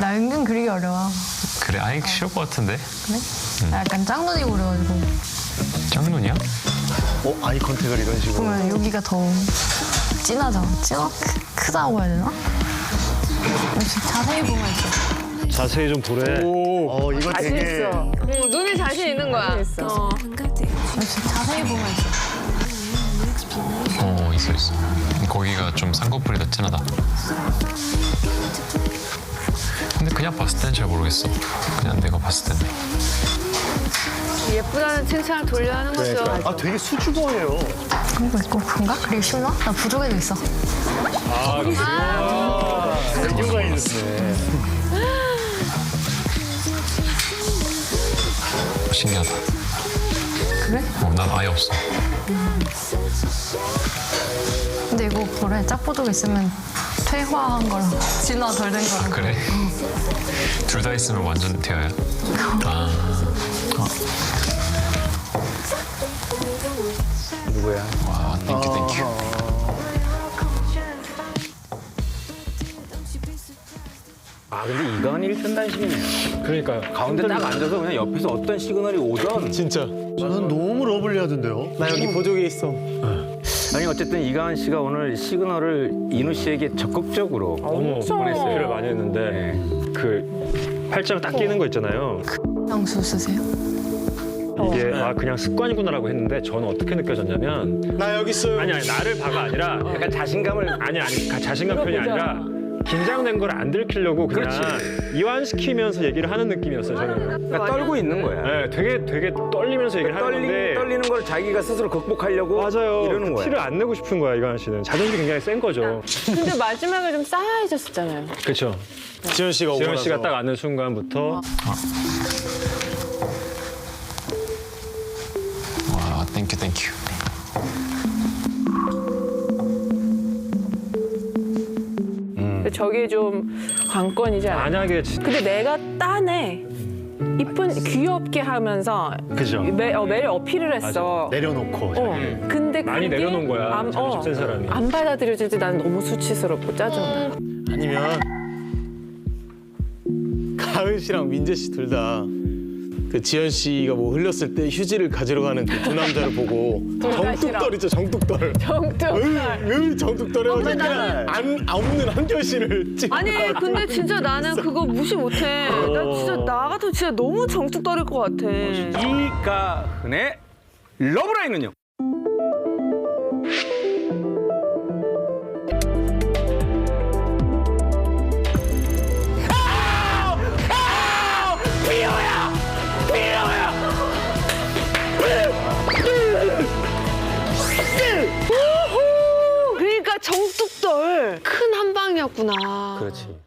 나 은근 그리기 어려워. 그래 아이 쉬울 것 같은데 그래? 나 약간 짱눈이고 그래가지고 짱눈이야? 어 아이 컨택을 이런 식으로. 보면 여기가 더 진하잖아. 진하? 크, 크다고 해야 되나? 역시 자세히 보면 있어. 자세히 좀 보래. 어 이거 되게 어, 눈에 자신 있는 거야. 어. 역시 자세히 보면 있어. 어 있어 있어 거기가 좀 쌍꺼풀이 더 진하다 근데 그냥 봤을 땐 잘 모르겠어 그냥 내가 봤을 때는 예쁘다는 칭찬을 돌려 하는 거죠. 아 되게 수줍어해요. 그런 거 있고 그런가? 그리기 쉬우나? 나 부족에도 있어. 이유가 있네. 신기하다 그래? 어, 난 아예 없어 근데 이거 뭐래? 짝보독 있으면 퇴화한 거랑 진화 덜 된 거랑 그래? 둘 다 있으면 완전 대화야 아 누구야? 와, 땡큐 땡큐 아 근데 이건 1편단심이네요. 그러니까요. 가운데 딱 앉아서 그냥 옆에서 어떤 시그널이 오던 진짜. 저는 너무 러블리하던데요. 나 여기 보조개 있어. 아니 어쨌든 이가은 씨가 오늘 시그널을 인우 씨에게 적극적으로 너무 보냈어요. 많이 했는데 그 팔짱 딱 끼는 거 있잖아요. 향수 쓰세요? 이게 아 그냥 습관이구나라고 했는데 저는 어떻게 느껴졌냐면 나 여기 있어요. 아니 아니 나를 봐가 아니라 약간 자신감을 아니 아니 가- 자신감 표현이 아니라 긴장된 걸 안 들키려고 그냥 이완시키면서 얘기를 하는 느낌이었어요 저는. 그러니까 떨고 있는 거야. 네, 되게 되게 떨리면서 얘기를 하는 떨리, 건데 떨리는 걸 자기가 스스로 극복하려고 맞아요. 이러는 그 거야. 티를 안 내고 싶은 거야 이가은 씨는 자존심 이 굉장히 센 거죠. 근데 마지막에 좀 싸해졌었잖아요. 그렇죠. 지현 씨가 오고 지현 씨가 나서. 딱 아는 순간부터 와 땡큐 땡큐 저게 좀 관건이지 않아요? 만약에 진- 근데 내가 딴에 이쁜 귀엽게 하면서 그죠. 매, 어, 매력 어필을 했어. 내려놓고. 어, 근데 많이 그게 내려놓은 거야, 안, 자존심 센 사람이. 안 받아들여질 때 나는 너무 수치스럽고 짜증나. 아니면 가은 씨랑 민재 씨 둘 다 그 지현 씨가 뭐 흘렸을 때 휴지를 가지러 가는 그 두 남자를 보고 정뚝떨 있죠 정뚝떨 정뚝. 으 정뚝떨 해가지고 근데 그냥 안 없는 한결씨를 찍 아니 근데 진짜 나는 그거 무시 못해. 나 진짜 나 같으면 진짜 너무 정뚝 떨릴 것 같아. 이가은의 러브라인은요? 정뚝 떨큰한 방이었구나. 그렇지.